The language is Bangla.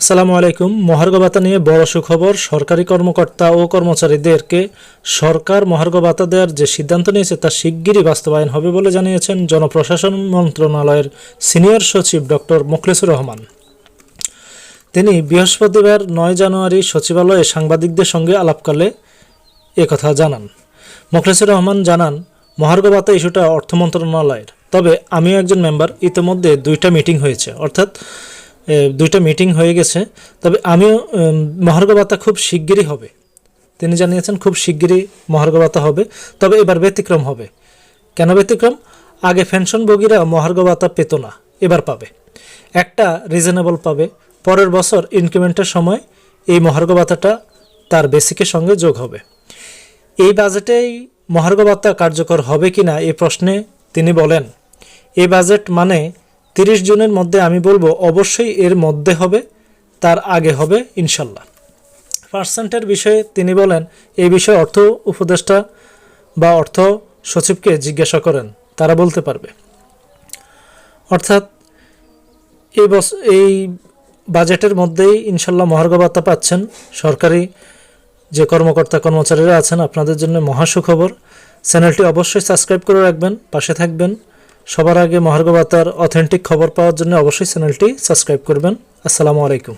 আসসালামু আলাইকুম। মহার্ঘ ভাতা নিয়ে বড় সুখবর। সরকারি কর্মকর্তা ও কর্মচারীদেরকে সরকার মহার্ঘ ভাতা দেওয়ার যে সিদ্ধান্ত নিয়েছে তা শিগগিরই বাস্তবায়ন হবে বলে জানিয়েছেন জনপ্রশাসন মন্ত্রণালয়ের সিনিয়র সচিব ডক্টর মুখলেসুর রহমান। তিনি বৃহস্পতিবার নয় জানুয়ারি সচিবালয়ে সাংবাদিকদের সঙ্গে আলাপকালে একথা জানান। মোখলেসুর রহমান জানান, মহার্ঘ ভাতা ইস্যুটা অর্থ মন্ত্রণালয়ের। তবে আমিও একজন মেম্বার, ইতিমধ্যে দুইটা মিটিং হয়েছে। অর্থাৎ দুইটা মিটিং হয়ে গেছে। তবে আমিও ভাতা খুব শিগগিরই হবে। তিনি জানিয়েছেন খুব শিগগিরই মহার্ঘ ভাতা হবে, তবে এবার ব্যতিক্রম হবে। কেন ব্যতিক্রম? আগে পেনশনভোগীরা মহার্ঘ ভাতা পেত না, এবার পাবে। একটা রিজনেবল পাবে। পরের বছর ইনক্রিমেন্টের সময় এই মহার্ঘ ভাতাটা তার বেসিকের সঙ্গে যোগ হবে। এই বাজেটেই মহার্ঘ ভাতা কার্যকর হবে কিনা এই প্রশ্নে তিনি বলেন, এই বাজেট মানে তিরিশ জনের মধ্যে আমি বলব, অবশ্যই এর মধ্যে হবে, তার আগে হবে ইনশাল্লাহ। পার্সেন্টের বিষয়ে তিনি বলেন, এই বিষয়ে অর্থ উপদেষ্টা বা অর্থ সচিবকে জিজ্ঞাসা করেন, তারা বলতে পারবে। অর্থাৎ এই বস, এই বাজেটের মধ্যেই ইনশাল্লাহ মহার্ঘ ভাতা পাচ্ছেন সরকারি যে কর্মকর্তা কর্মচারীরা আছেন, আপনাদের জন্য মহা সুখবর। চ্যানেলটি অবশ্যই সাবস্ক্রাইব করে রাখবেন, পাশে থাকবেন। সবার আগে মহার্ঘ ভাতার অথেন্টিক খবর পাওয়ার জন্য অবশ্যই চ্যানেলটি সাবস্ক্রাইব করবেন। আসসালামু আলাইকুম।